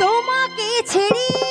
তোমাকে ছেড়ে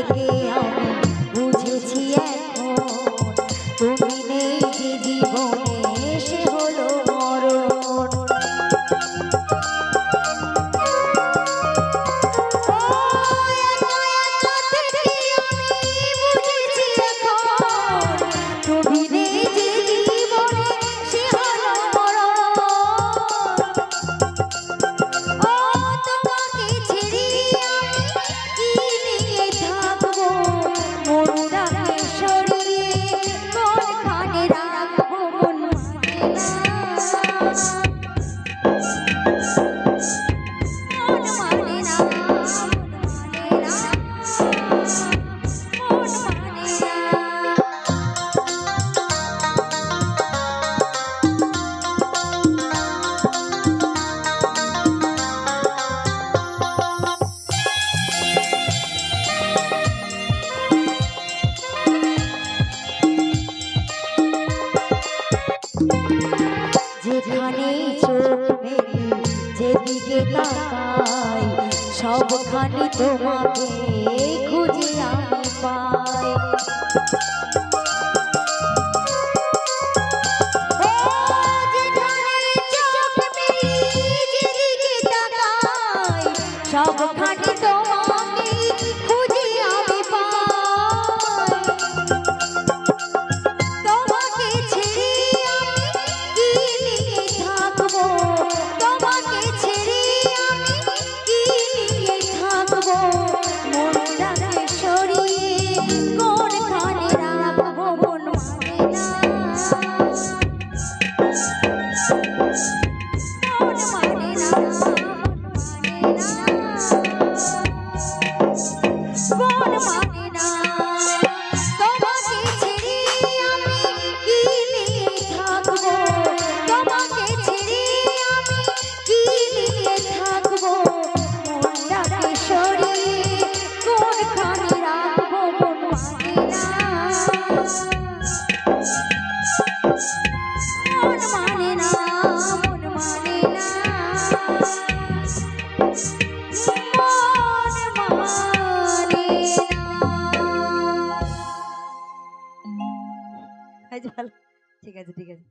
के দিকে তাকাই সবখানে তোমাকে খুঁজে আমি পাই। সবখানে তোমার আছে ঠিক আছে